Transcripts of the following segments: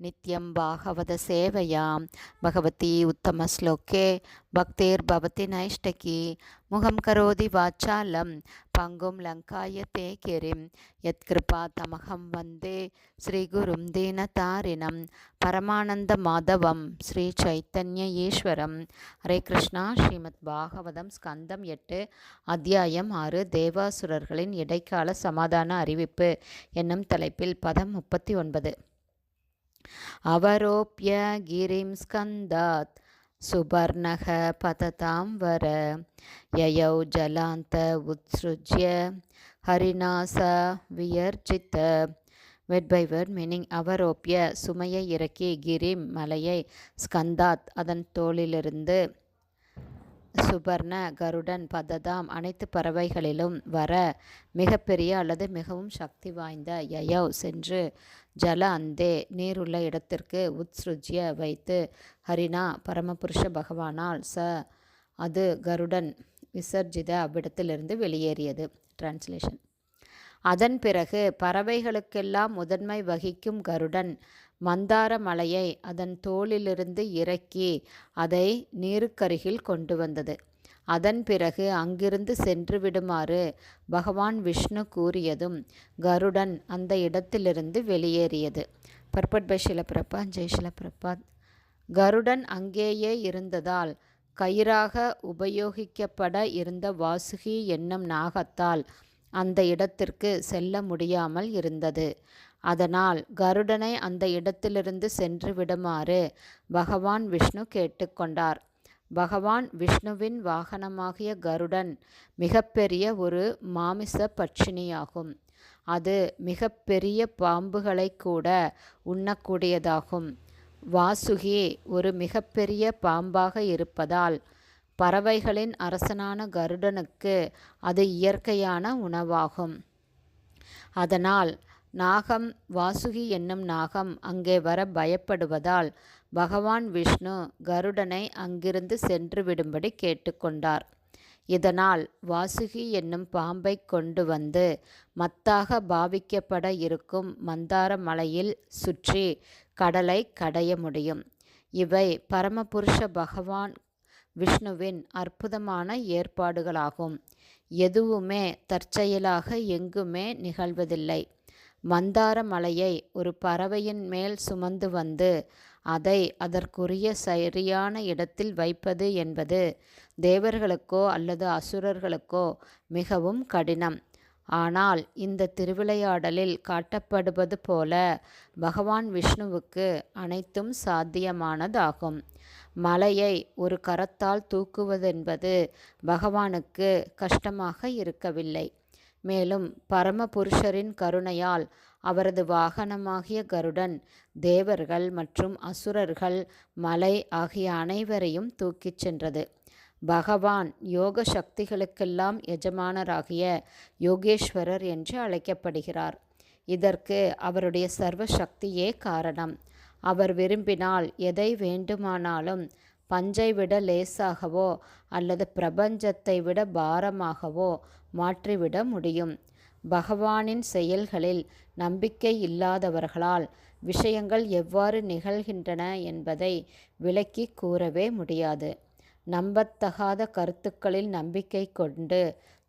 நித்யம் பாகவத சேவையாம் பகவதி உத்தம ஸ்லோகே பக்தேர் பவதி நைஷ்டகி முகம் கரோதி வாச்சாலம் பங்கும் லங்காய தே கிரிம் யத்கிருபா தமகம் வந்தே ஸ்ரீகுரும் தீனதாரிணம் பரமானந்த மாதவம் ஸ்ரீ சைத்தன்ய ஈஸ்வரம் ஹரே கிருஷ்ணா ஸ்ரீமத் பாகவதம் ஸ்கந்தம் எட்டு அத்தியாயம் ஆறு தேவாசுரர்களின் இடைக்கால சமாதான அறிவிப்பு. என்னும் தலைப்பில் பதம் முப்பத்தி ஒன்பது. அவரோப்ய गिरिं स्कन्दात् सुपर्णः पततां वर ययौ जलान्त उत्सृज्य हरिणा स वियर्जित வெட் பை வேர்ட் மீனிங் அவரோப்பிய சுமையை இறக்கி கிரிம் மலையை ஸ்கந்தாத் அதன் தோளிலிருந்து சுபர்ண கருடன் பததாம் அனைத்து பறவைகளிலும் வர மிகப்பெரிய அல்லது மிகவும் சக்தி வாய்ந்த யயவ் சென்று ஜல அந்தே நீருள்ள இடத்திற்கு உத்ஸ்ருஜ்ய வைத்து ஹரிணா பரமபுருஷ பகவானால் ச அது கருடன் விசர்ஜித அவ்விடத்திலிருந்து வெளியேறியது. டிரான்ஸ்லேஷன் அதன் பிறகு பறவைகளுக்கெல்லாம் முதன்மை வகிக்கும் கருடன் மந்தார மலையை அதன் தோளிலிருந்து இறக்கி அதை நீருக்கருகில் கொண்டு வந்தது. அதன் பிறகு அங்கிருந்து சென்று விடுமாறு பகவான் விஷ்ணு கூறியதும் கருடன் அந்த இடத்திலிருந்து வெளியேறியது. பர்பட் பை ஷிலப்பிரபா. ஜெய் ஷிலப்பிரபாத் கருடன் அங்கேயே இருந்ததால் கயிறாக உபயோகிக்கப்பட இருந்த வாசுகி என்னும் நாகத்தால் அந்த இடத்திற்கு செல்ல முடியாமல் இருந்தது. அதனால் கருடனை அந்த இடத்திலிருந்து சென்று விடுமாறு பகவான் விஷ்ணு கேட்டுக்கொண்டார். பகவான் விஷ்ணுவின் வாகனமாகிய கருடன் மிகப்பெரிய ஒரு மாமிச பட்சினியாகும். அது மிகப்பெரிய பாம்புகளை கூட உண்ணக்கூடியதாகும். வாசுகி ஒரு மிகப்பெரிய பாம்பாக இருப்பதால் பறவைகளின் அரசனான கருடனுக்கு அது இயற்கையான உணவாகும். அதனால் நாகம் வாசுகி என்னும் நாகம் அங்கே வர பயப்படுவதால் பகவான் விஷ்ணு கருடனை அங்கிருந்து சென்று விடும்படி கேட்டுக்கொண்டார். இதனால் வாசுகி என்னும் பாம்பை கொண்டு வந்து மத்தாக பாவிக்கப்பட இருக்கும் மந்தார மலையில் சுற்றி கடலை கடைய முடியும். இவை பரமபுருஷ பகவான் விஷ்ணுவின் அற்புதமான ஏற்பாடுகளாகும். எதுவுமே தற்செயலாக எங்குமே நிகழ்வதில்லை. மந்தார மலையை ஒரு பறவையின் மேல் சுமந்து வந்து அதை அதற்குரிய சரியான இடத்தில் வைப்பது என்பது தேவர்களுக்கோ அல்லது அசுரர்களுக்கோ மிகவும் கடினம். ஆனால் இந்த திருவிளையாடலில் காட்டப்படுவது போல பகவான் விஷ்ணுவுக்கு அனைத்தும் சாத்தியமானதாகும். மலையை ஒரு கரத்தால் தூக்குவதென்பது பகவானுக்கு கஷ்டமாக இருக்கவில்லை. மேலும் பரமபுருஷரின் கருணையால் அவரது வாகனமாகிய கருடன் தேவர்கள் மற்றும் அசுரர்கள் மலை ஆகிய அனைவரையும் தூக்கிச் சென்றது. பகவான் யோக சக்திகளுக்கெல்லாம் எஜமானராகிய யோகேஸ்வரர் என்று அழைக்கப்படுகிறார். இதற்கு அவருடைய சர்வ சக்தியே காரணம். அவர் விரும்பினால் எதை வேண்டுமானாலும் பஞ்சை விட லேசாகவோ அல்லது பிரபஞ்சத்தை விட பாரமாகவோ மாற்றிவிட முடியும். பகவானின் செயல்களில் நம்பிக்கை இல்லாதவர்களால் விஷயங்கள் எவ்வாறு நிகழ்கின்றன என்பதை விளக்கி கூறவே முடியாது. நம்பத்தகாத கருத்துக்களில் நம்பிக்கை கொண்டு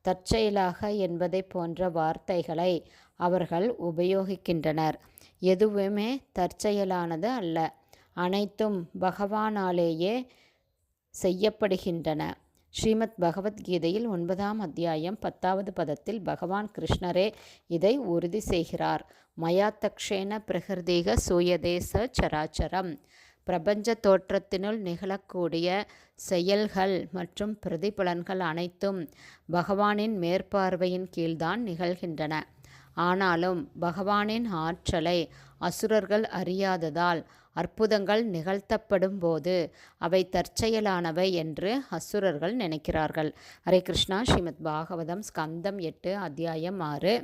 தற்செயலாக என்பதை போன்ற வார்த்தைகளை அவர்கள் உபயோகிக்கின்றனர். எதுவுமே தற்செயலானது அல்ல. அனைத்தும் பகவானாலேயே செய்யப்படுகின்றன. ஸ்ரீமத் பகவத்கீதையில் ஒன்பதாம் அத்தியாயம் பத்தாவது பதத்தில் பகவான் கிருஷ்ணரே இதை உறுதி செய்கிறார். மயாத்தக்ஷேன பிரகிருதீக சூயதேச சராச்சரம். பிரபஞ்ச தோற்றத்தினுள் நிகழக்கூடிய செயல்கள் மற்றும் பிரதிபலன்கள் அனைத்தும் பகவானின் மேற்பார்வையின் கீழ்தான் நிகழ்கின்றன. ஆனாலும் பகவானின் ஆற்றலை அசுரர்கள் அறியாததால் அற்புதங்கள் நிகழ்த்தப்படும் போது அவை தற்செயலானவை என்று அசுரர்கள் நினைக்கிறார்கள். ஹரே கிருஷ்ணா. ஸ்ரீமத் பாகவதம் ஸ்கந்தம் எட்டு அத்தியாயம் ஆறு.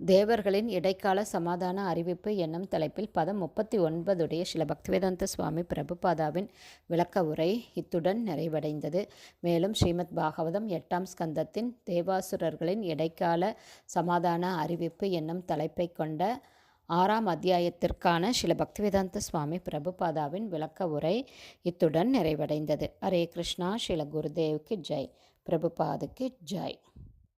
தேவர்களின் இடைக்கால சமாதான அறிவிப்பு என்னும் தலைப்பில் பதம் முப்பத்தி ஒன்பதுடைய சில பக்திவேதாந்த சுவாமி பிரபுபாதாவின் விளக்க உரை இத்துடன் நிறைவடைந்தது. மேலும் ஸ்ரீமத் பாகவதம் எட்டாம் ஸ்கந்தத்தின் தேவாசுரர்களின் இடைக்கால சமாதான அறிவிப்பு என்னும் தலைப்பை கொண்ட ஆறாம் அத்தியாயத்திற்கான சில பக்திவேதாந்த சுவாமி பிரபுபாதாவின் விளக்க உரை இத்துடன் நிறைவடைந்தது. ஹரே கிருஷ்ணா ஸ்ரீல குருதேவுக்கு ஜெய். பிரபுபாதுக்கு ஜெய்.